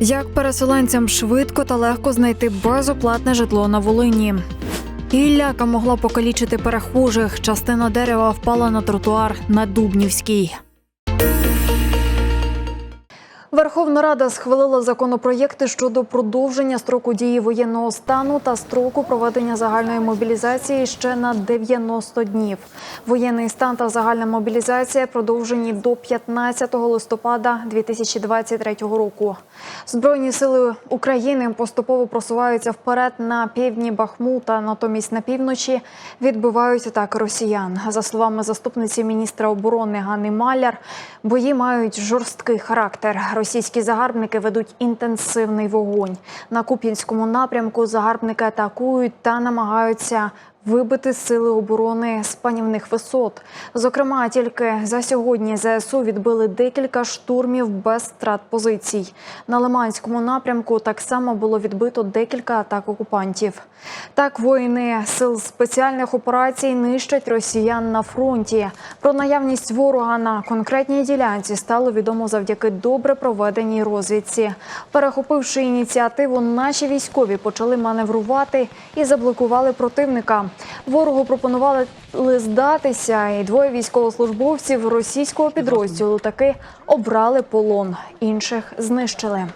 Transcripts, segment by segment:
Як переселенцям швидко та легко знайти безоплатне житло на Волині? Гілляка могла покалічити перехожих. Частина дерева впала на тротуар на Дубнівській. Верховна Рада схвалила законопроєкти щодо продовження строку дії воєнного стану та строку проведення загальної мобілізації ще на 90 днів. Воєнний стан та загальна мобілізація продовжені до 15 листопада 2023 року. Збройні сили України поступово просуваються вперед на півдні Бахмута, натомість на півночі відбивають атаки росіян. За словами заступниці міністра оборони Ганни Маляр, бої мають жорсткий характер. Російські загарбники ведуть інтенсивний вогонь. На Куп'янському напрямку загарбники атакують та намагаються вибити сили оборони з панівних висот. Зокрема, тільки за сьогодні ЗСУ відбили декілька штурмів без втрат позицій. На Лиманському напрямку так само було відбито декілька атак окупантів. Так, воїни сил спеціальних операцій нищать росіян на фронті. Про наявність ворога на конкретній ділянці стало відомо завдяки добре проведеній розвідці. Перехопивши ініціативу, наші військові почали маневрувати і заблокували противника. Ворогу пропонували здатися, і двоє військовослужбовців російського підрозділу таки обрали полон. Інших знищили.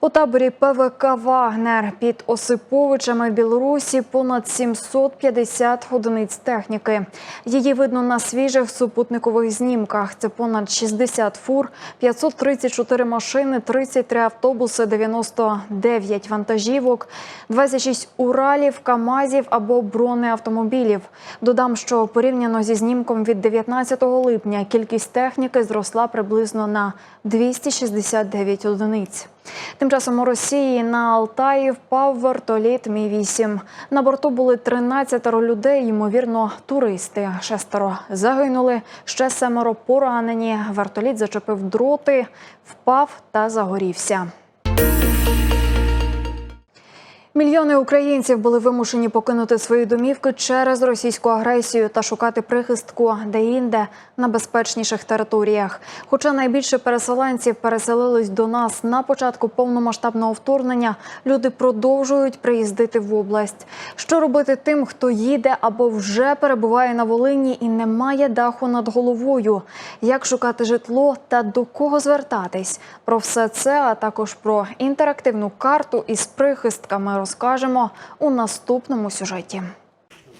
У таборі ПВК Вагнер під Осиповичами в Білорусі понад 750 одиниць техніки. Її видно на свіжих супутникових знімках. Це понад 60 фур, 534 машини, 33 автобуси, 99 вантажівок, 26 уралів, камазів або бронеавтомобілів. Додам, що порівняно зі знімком від 19 липня кількість техніки зросла приблизно на 269 одиниць. Тим часом у Росії на Алтаї впав вертоліт Мі-8. На борту були 13 людей, ймовірно, туристи. Шестеро загинули, ще семеро поранені. Вертоліт зачепив дроти, впав та загорівся. Мільйони українців були вимушені покинути свої домівки через російську агресію та шукати прихистку де-інде на безпечніших територіях. Хоча найбільше переселенців переселились до нас на початку повномасштабного вторгнення, люди продовжують приїздити в область. Що робити тим, хто їде або вже перебуває на Волині і не має даху над головою? Як шукати житло та до кого звертатись? Про все це, а також про інтерактивну карту із прихистками розкажемо у наступному сюжеті.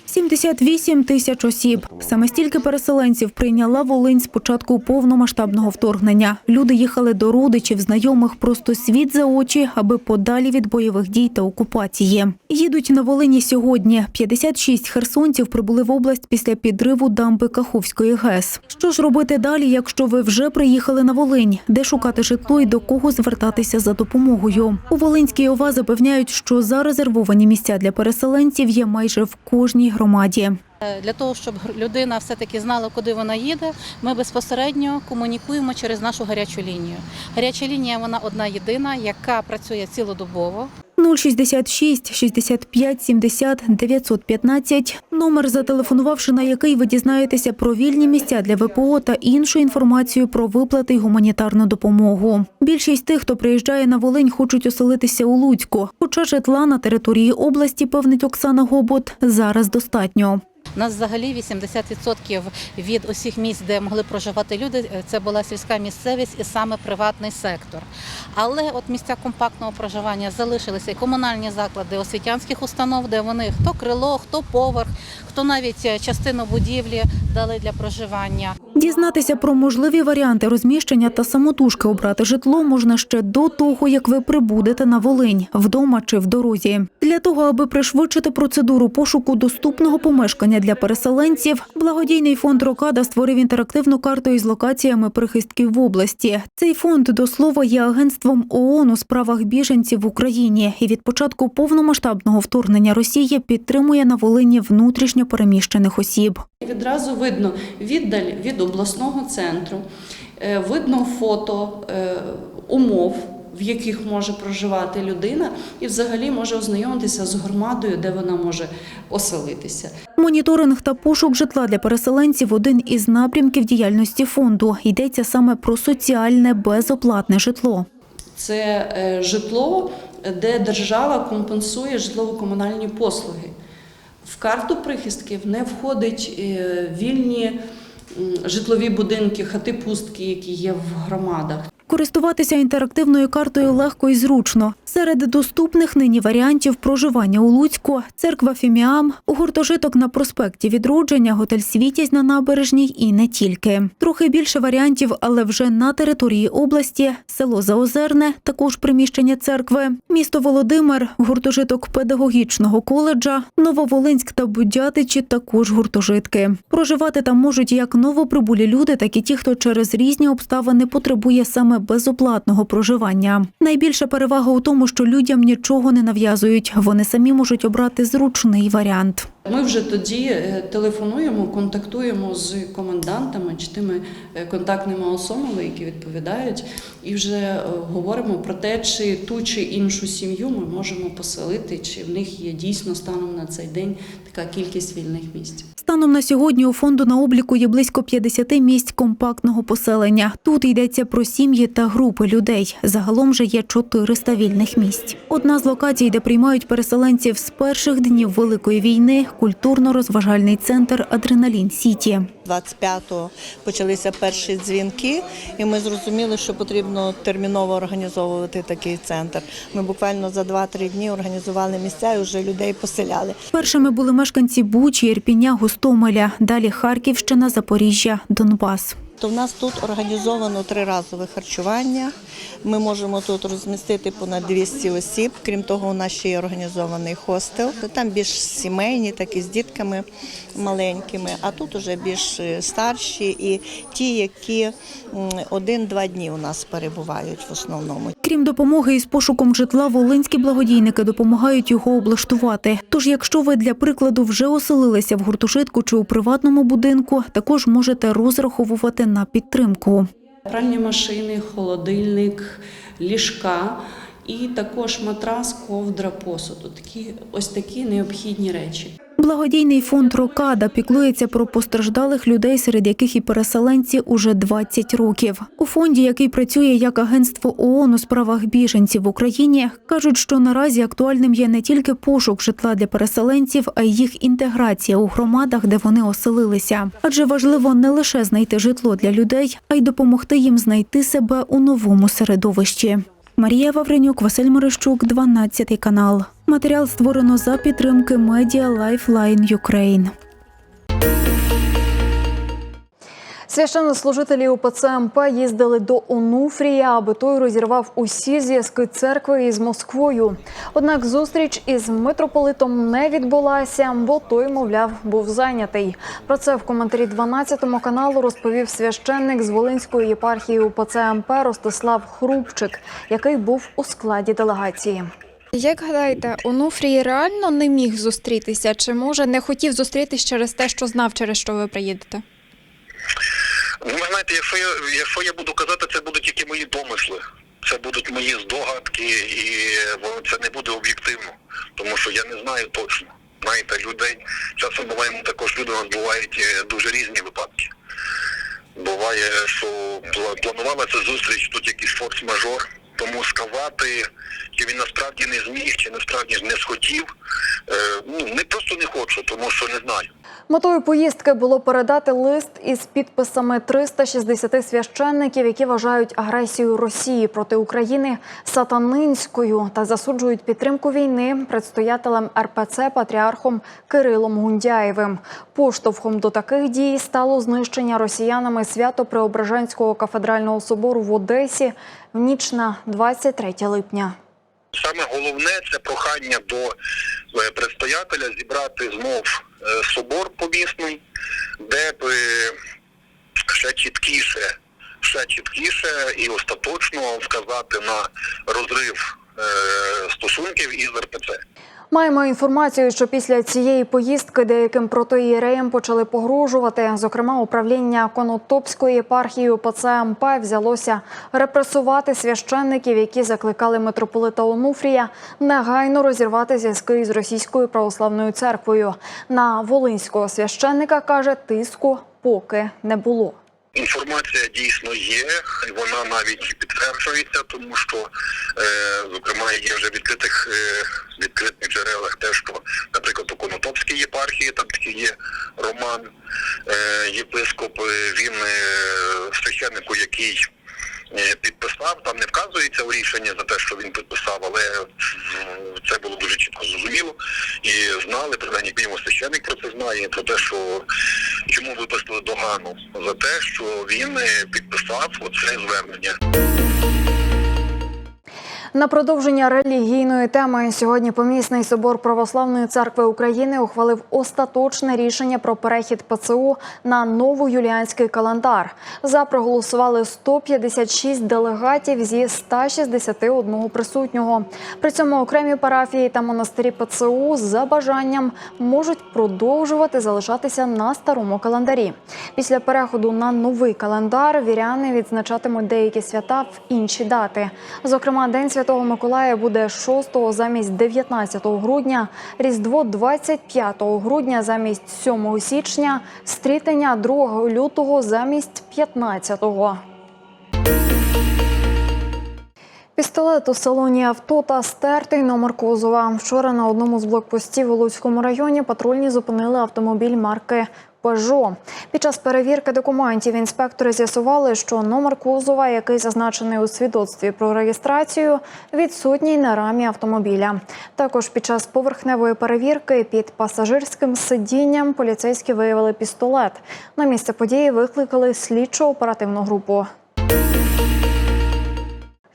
78 тисяч осіб. Саме стільки переселенців прийняла Волинь з початку повномасштабного вторгнення. Люди їхали до родичів, знайомих просто світ за очі, аби подалі від бойових дій та окупації. Їдуть на Волині сьогодні. 56 херсонців прибули в область після підриву дамби Каховської ГЕС. Що ж робити далі, якщо ви вже приїхали на Волинь? Де шукати житло і до кого звертатися за допомогою? У Волинській ОВА запевняють, що зарезервовані місця для переселенців є майже в кожній громаді. Для того, щоб людина все-таки знала, куди вона їде, ми безпосередньо комунікуємо через нашу гарячу лінію. Гаряча лінія вона одна єдина, яка працює цілодобово. 066 65 70 915 – номер, зателефонувавши на який ви дізнаєтеся про вільні місця для ВПО та іншу інформацію про виплати й гуманітарну допомогу. Більшість тих, хто приїжджає на Волинь, хочуть оселитися у Луцьку. Хоча житла на території області, певнить Оксана Гобот, зараз достатньо. У нас взагалі 80% від усіх місць, де могли проживати люди, е, це була сільська місцевість і саме приватний сектор. Але от місця компактного проживання залишилися і комунальні заклади освітянських установ, де вони хто крило, хто поверх, хто навіть е, частину будівлі дали для проживання. Дізнатися про можливі варіанти розміщення та самотужки обрати житло можна ще до того, як ви прибудете на Волинь, вдома чи в дорозі. Для того, аби пришвидшити процедуру пошуку доступного помешкання для переселенців, благодійний фонд Рокада створив інтерактивну карту із локаціями прихистків в області. Цей фонд до слова є агентством ООН у справах біженців в Україні і від початку повномасштабного вторгнення Росії підтримує на Волині внутрішньо переміщених осіб. Відразу видно віддаль від обласного центру, е, видно фото е, умов, в яких може проживати людина, і взагалі може ознайомитися з громадою, де вона може оселитися. Моніторинг та пошук житла для переселенців один із напрямків діяльності фонду. Йдеться саме про соціальне безоплатне житло. Це е, житло, де держава компенсує житлово-комунальні послуги. В карту прихистків не входить е, вільні житлові будинки, хати пустки, які є в громадах. Користуватися інтерактивною картою легко і зручно. Серед доступних нині варіантів проживання у Луцьку, церква Фіміам, гуртожиток на проспекті Відродження, готель Світязь на набережній і не тільки. Трохи більше варіантів, але вже на території області, село Заозерне, також приміщення церкви, місто Володимир, гуртожиток педагогічного коледжа, Нововолинськ та Будятичі також гуртожитки. Проживати там можуть як новоприбулі люди, так і ті, хто через різні обставини потребує саме безоплатного проживання. Найбільша перевага у тому, що людям нічого не нав'язують. Вони самі можуть обрати зручний варіант. Ми вже тоді е, телефонуємо, контактуємо з комендантами чи тими е, контактними особами, які відповідають, і вже е, говоримо про те, чи ту чи іншу сім'ю ми можемо поселити, чи в них є дійсно станом на цей день така кількість вільних місць. Станом на сьогодні у фонду на обліку є близько 50 місць компактного поселення. Тут йдеться про сім'ї та групи людей. Загалом же є 400 вільних місць. Одна з локацій, де приймають переселенців з перших днів Великої війни – культурно-розважальний центр Адреналін Сіті. 25-го почалися перші дзвінки, і ми зрозуміли, що потрібно терміново організовувати такий центр. Ми буквально за 2-3 дні організували місця і вже людей поселяли. Першими були мешканці Бучі, Ірпіня, Гостомеля, далі Харківщина, Запоріжжя, Донбас. То в нас тут організовано триразове харчування. Ми можемо тут розмістити понад 200 осіб. Крім того, у нас ще є організований хостел. Там більш сімейні, так і з дітками маленькими, а тут уже більш е, старші і ті, які один-два дні у нас перебувають в основному. Крім допомоги із пошуком житла, волинські благодійники допомагають його облаштувати. Тож, якщо ви для прикладу вже оселилися в гуртожитку чи у приватному будинку, також можете розраховувати на підтримку. Пральні машини, холодильник, ліжка і також матрас, ковдра, посуду. Такі ось такі необхідні речі. Благодійний фонд Рокада піклується про постраждалих людей, серед яких і переселенці уже 20 років. У фонді, який працює як агентство ООН у справах біженців в Україні, кажуть, що наразі актуальним є не тільки пошук житла для переселенців, а й їх інтеграція у громадах, де вони оселилися. Адже важливо не лише знайти житло для людей, а й допомогти їм знайти себе у новому середовищі. Марія Вавренюк, Василь Морищук, 12 канал. Матеріал створено за підтримки Media Lifeline Ukraine. Священнослужителі УПЦ МП їздили до Онуфрія, аби той розірвав усі зв'язки церкви із Москвою. Однак зустріч із митрополитом не відбулася, бо той, мовляв, був зайнятий. Про це в коментарі 12 каналу розповів священник з Волинської єпархії УПЦ МП Ростислав Хрупчик, який був у складі делегації. Як гадаєте, Онуфрій реально не міг зустрітися? Чи може не хотів зустрітись через те, що знав, через що ви приїдете? Ну, ви знаєте, якщо я, якщо я буду казати, це будуть тільки мої домисли. Це будуть мої здогадки, і воно це не буде об'єктивно, тому що я не знаю точно. Знаєте, людей часом буває ну, також люди у нас бувають е, дуже різні випадки. Буває, що планувалася зустріч, тут якийсь форс-мажор, тому сказати, чи він насправді не зміг, чи насправді ж не схотів, е, ну не просто не хочу, тому що не знаю. Метою поїздки було передати лист із підписами 360 священників, які вважають агресію Росії проти України сатанинською та засуджують підтримку війни предстоятелем РПЦ патріархом Кирилом Гундяєвим. Поштовхом до таких дій стало знищення росіянами Свято-Преображенського кафедрального собору в Одесі в ніч на 23 липня. Саме головне це прохання до е, предстоятеля зібрати знов собор помісний, де б е, ще чіткіше, ще чіткіше і остаточно вказати на розрив е, стосунків із РПЦ. Маємо інформацію, що після цієї поїздки деяким протоієреям почали погрожувати. Зокрема, управління Конотопської єпархії УПЦ взялося репресувати священників, які закликали митрополита Онуфрія негайно розірвати зв'язки із російською православною церквою. На волинського священника каже, тиску поки не було. Інформація дійсно є, вона навіть підтверджується, тому що, е, зокрема, є вже відкритих е, відкритих джерелах те, що, наприклад, у Конотопській єпархії там такий є Роман, е, єпископ, він е, священнику, який підписав, там не вказується у рішення за те, що він підписав, але це було дуже чітко зрозуміло і знали, принаймні мінімум священник про це знає, про те, що чому випустили догану за те, що він е, підписав оце звернення. На продовження релігійної теми сьогодні помісний собор Православної церкви України ухвалив остаточне рішення про перехід ПЦУ на новоюліанський календар. За проголосували 156 делегатів зі 161 присутнього. При цьому окремі парафії та монастирі ПЦУ за бажанням можуть продовжувати залишатися на старому календарі. Після переходу на новий календар віряни відзначатимуть деякі свята в інші дати. Зокрема, День Святого Миколая буде 6 замість 19 грудня, Різдво 25 грудня замість 7 січня, стрітення 2 лютого замість 15-го. Пістолет у салоні авто та стертий номер кузова. Вчора на одному з блокпостів у Луцькому районі патрульні зупинили автомобіль марки Пежо. Під час перевірки документів інспектори з'ясували, що номер кузова, який зазначений у свідоцтві про реєстрацію, відсутній на рамі автомобіля. Також під час поверхневої перевірки під пасажирським сидінням поліцейські виявили пістолет. На місце події викликали слідчо оперативну групу.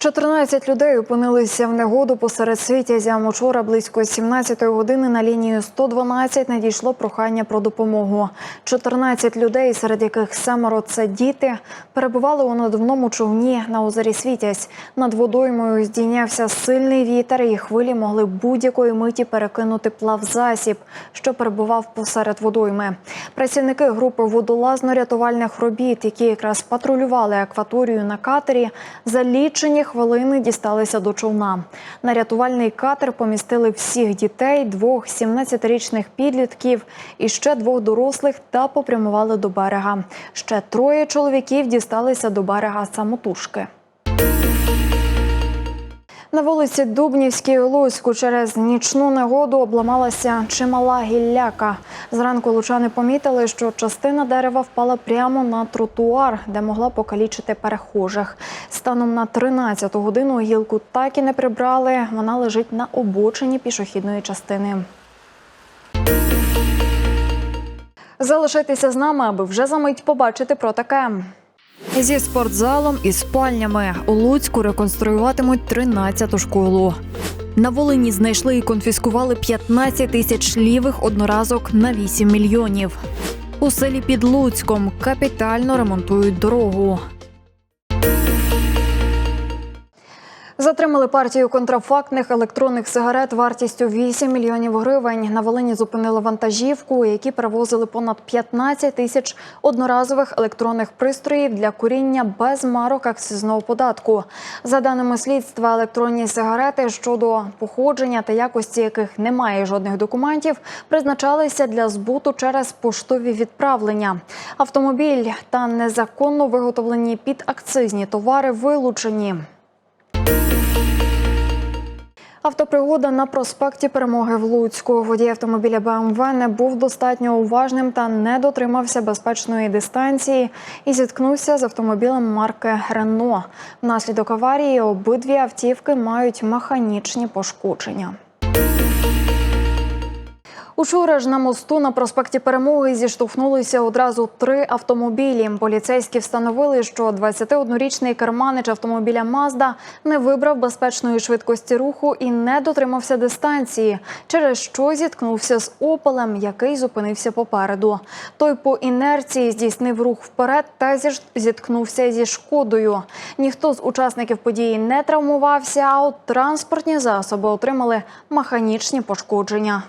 14 людей опинилися в негоду посеред світязя. Учора близько 17-ї години на лінію 112 надійшло прохання про допомогу. 14 людей, серед яких семеро це діти, перебували у надувному човні на озері Світязь. Над водоймою здійнявся сильний вітер, і хвилі могли будь-якої миті перекинути плавзасіб, що перебував посеред водойми. Працівники групи водолазно-рятувальних робіт, які якраз патрулювали акваторію на катері, за лічені хвилини дісталися до човна. На рятувальний катер помістили всіх дітей, двох 17-річних підлітків і ще двох дорослих та попрямували до берега. Ще троє чоловіків дісталися до берега самотужки. На вулиці Дубнівській у Луцьку через нічну негоду обламалася чимала гілляка. Зранку лучани помітили, що частина дерева впала прямо на тротуар, де могла покалічити перехожих. Станом на 13 годину гілку так і не прибрали. Вона лежить на обочині пішохідної частини. Залишайтеся з нами, аби вже за мить побачити про таке. Зі спортзалом і спальнями у Луцьку реконструюватимуть 13-ту школу. На Волині знайшли і конфіскували 15 тисяч лівих одноразок на 8 мільйонів. У селі під Луцьком капітально ремонтують дорогу. Затримали партію контрафактних електронних сигарет вартістю 8 мільйонів гривень. На Волині зупинили вантажівку, які перевозили понад 15 тисяч одноразових електронних пристроїв для куріння без марок акцизного податку. За даними слідства, електронні сигарети щодо походження та якості яких немає жодних документів, призначалися для збуту через поштові відправлення. Автомобіль та незаконно виготовлені підакцизні товари вилучені. Автопригода на проспекті Перемоги в Луцьку. Водій автомобіля БМВ не був достатньо уважним та не дотримався безпечної дистанції і зіткнувся з автомобілем марки Рено. Внаслідок аварії обидві автівки мають механічні пошкодження. Учора ж на мосту на проспекті Перемоги зіштовхнулися одразу три автомобілі. Поліцейські встановили, що 21-річний керманич автомобіля Мазда не вибрав безпечної швидкості руху і не дотримався дистанції, через що зіткнувся з опелем, який зупинився попереду. Той по інерції здійснив рух вперед та зіткнувся зі шкодою. Ніхто з учасників події не травмувався, а от транспортні засоби отримали механічні пошкодження.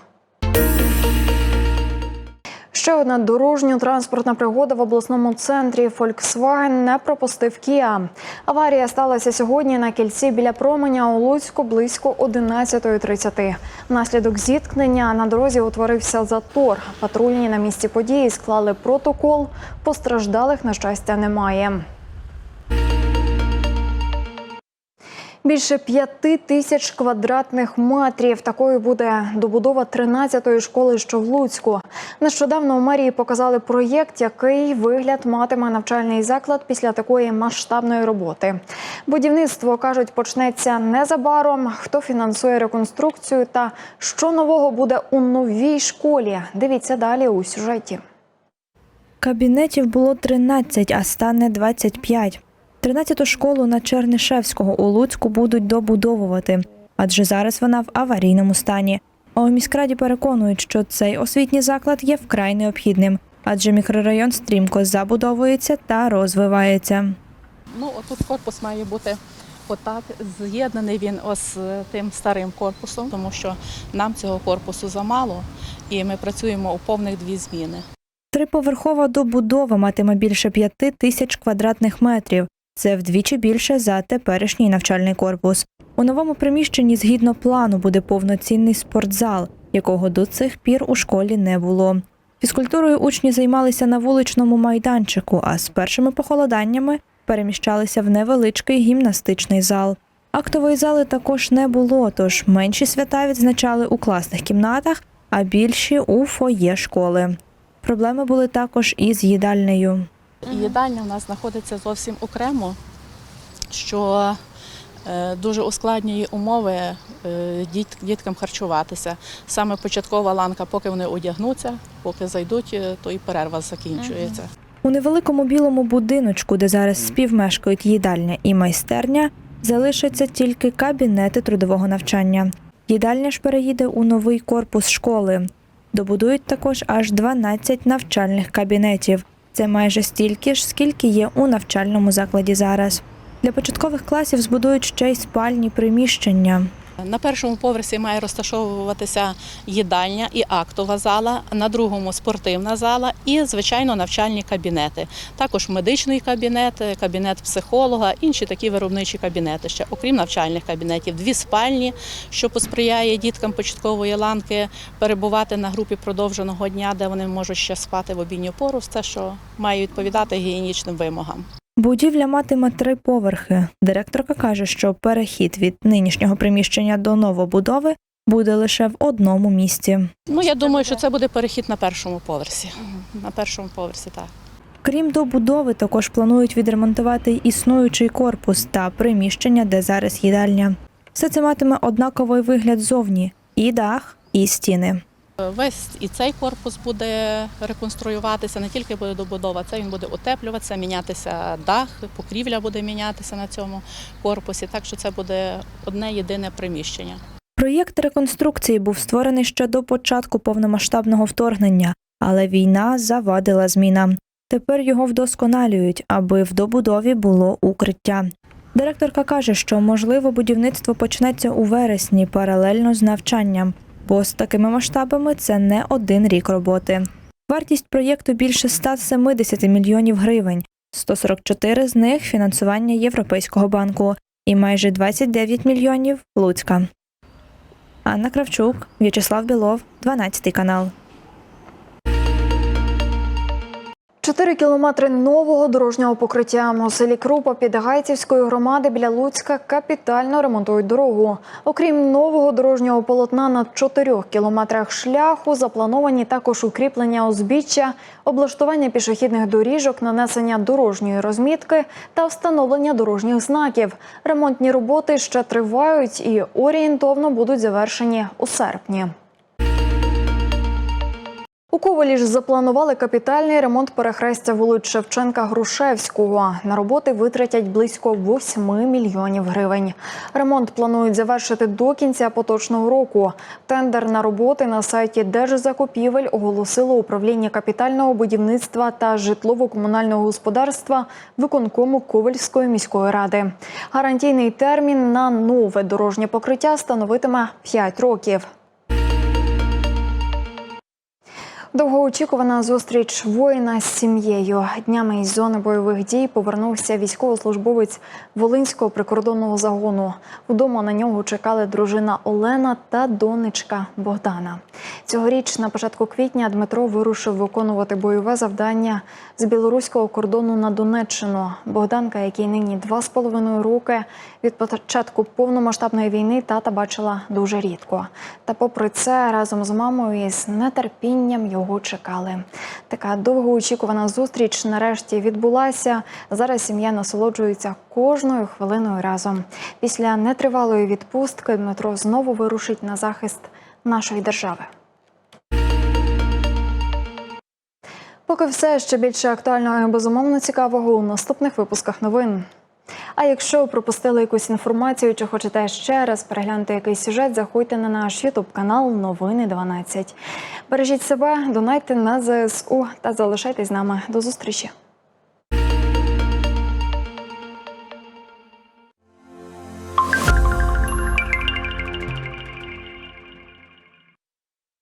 Ще одна дорожньо-транспортна пригода в обласному центрі. Volkswagen не пропустив Кіа. Аварія сталася сьогодні на кільці біля променя у Луцьку близько 11.30. Внаслідок зіткнення на дорозі утворився затор. Патрульні на місці події склали протокол. Постраждалих, на щастя, немає. Більше п'яти тисяч квадратних метрів. Такою буде добудова 13-ї школи, що в Луцьку. Нещодавно у мерії показали проєкт, який вигляд матиме навчальний заклад після такої масштабної роботи. Будівництво кажуть, почнеться незабаром. Хто фінансує реконструкцію та що нового буде у новій школі? Дивіться далі у сюжеті. Кабінетів було 13, а стане 25. 13-ту школу на Чернишевського у Луцьку будуть добудовувати, адже зараз вона в аварійному стані. А у міськраді переконують, що цей освітній заклад є вкрай необхідним, адже мікрорайон стрімко забудовується та розвивається. Ну, отут корпус має бути отак. З'єднаний він ось з тим старим корпусом, тому що нам цього корпусу замало, і ми працюємо у повних дві зміни. Триповерхова добудова матиме більше п'яти тисяч квадратних метрів. Це вдвічі більше за теперішній навчальний корпус. У новому приміщенні згідно плану буде повноцінний спортзал, якого до цих пір у школі не було. Фізкультурою учні займалися на вуличному майданчику, а з першими похолоданнями переміщалися в невеличкий гімнастичний зал. Актової зали також не було, тож менші свята відзначали у класних кімнатах, а більші у фоє школи. Проблеми були також і з їдальнею. І їдальня в нас знаходиться зовсім окремо, що е, дуже ускладнює умови е, діт- діткам харчуватися. Саме початкова ланка, поки вони одягнуться, поки зайдуть, е, то і перерва закінчується. У невеликому білому будиночку, де зараз співмешкають їдальня і майстерня, залишаться тільки кабінети трудового навчання. Їдальня ж переїде у новий корпус школи. Добудують також аж 12 навчальних кабінетів. Це майже стільки ж, скільки є у навчальному закладі зараз. Для початкових класів збудують ще й спальні приміщення. На першому поверсі має розташовуватися їдальня і актова зала, на другому спортивна зала і, звичайно, навчальні кабінети. Також медичний кабінет, кабінет психолога, інші такі виробничі кабінети. Ще окрім навчальних кабінетів, дві спальні, що посприяє діткам початкової ланки перебувати на групі продовженого дня, де вони можуть ще спати в обідню пору. Все, що має відповідати гігієнічним вимогам. Будівля матиме три поверхи. Директорка каже, що перехід від нинішнього приміщення до новобудови буде лише в одному місці. Ну я думаю, що це буде перехід на першому поверсі. На першому поверсі, так. Крім добудови, також планують відремонтувати існуючий корпус та приміщення, де зараз їдальня. Все це матиме однаковий вигляд зовні: і дах, і стіни. Весь і цей корпус буде реконструюватися, не тільки буде добудова, це він буде утеплюватися, мінятися дах, покрівля буде мінятися на цьому корпусі. Так що це буде одне єдине приміщення. Проєкт реконструкції був створений ще до початку повномасштабного вторгнення, але війна завадила змінам. Тепер його вдосконалюють, аби в добудові було укриття. Директорка каже, що можливо будівництво почнеться у вересні паралельно з навчанням, бо з такими масштабами це не один рік роботи. Вартість проєкту більше 170 мільйонів гривень, 144 з них фінансування Європейського банку і майже 29 мільйонів Луцька. Анна Кравчук, В'ячеслав Білов, 12 канал. Чотири кілометри нового дорожнього покриття у селі Крупа під Гайцівської громади біля Луцька капітально ремонтують дорогу. Окрім нового дорожнього полотна на чотирьох кілометрах шляху, заплановані також укріплення узбіччя, облаштування пішохідних доріжок, нанесення дорожньої розмітки та встановлення дорожніх знаків. Ремонтні роботи ще тривають і орієнтовно будуть завершені у серпні. У Ковалі ж запланували капітальний ремонт перехрестя вулиць Шевченка Грушевського. На роботи витратять близько 8 мільйонів гривень. Ремонт планують завершити до кінця поточного року. Тендер на роботи на сайті Держзакупівель оголосило управління капітального будівництва та житлово-комунального господарства виконкому Ковальської міської ради. Гарантійний термін на нове дорожнє покриття становитиме 5 років. Довгоочікувана зустріч воїна з сім'єю. Днями із зони бойових дій повернувся військовослужбовець Волинського прикордонного загону. Вдома на нього чекали дружина Олена та донечка Богдана. Цьогоріч на початку квітня Дмитро вирушив виконувати бойове завдання з білоруського кордону на Донеччину. Богданка, який нині два з половиною роки від початку повномасштабної війни, тата бачила дуже рідко. Та попри це, разом з мамою із нетерпінням його чекали. Така довгоочікувана зустріч нарешті відбулася. Зараз сім'я насолоджується кожною хвилиною разом. Після нетривалої відпустки Дмитро знову вирушить на захист нашої держави. Поки все ще більше актуального і безумовно цікавого у наступних випусках новин. А якщо пропустили якусь інформацію чи хочете ще раз переглянути якийсь сюжет, заходьте на наш Ютуб канал Новини 12. Бережіть себе, донайте на ЗСУ та залишайтесь з нами. До зустрічі.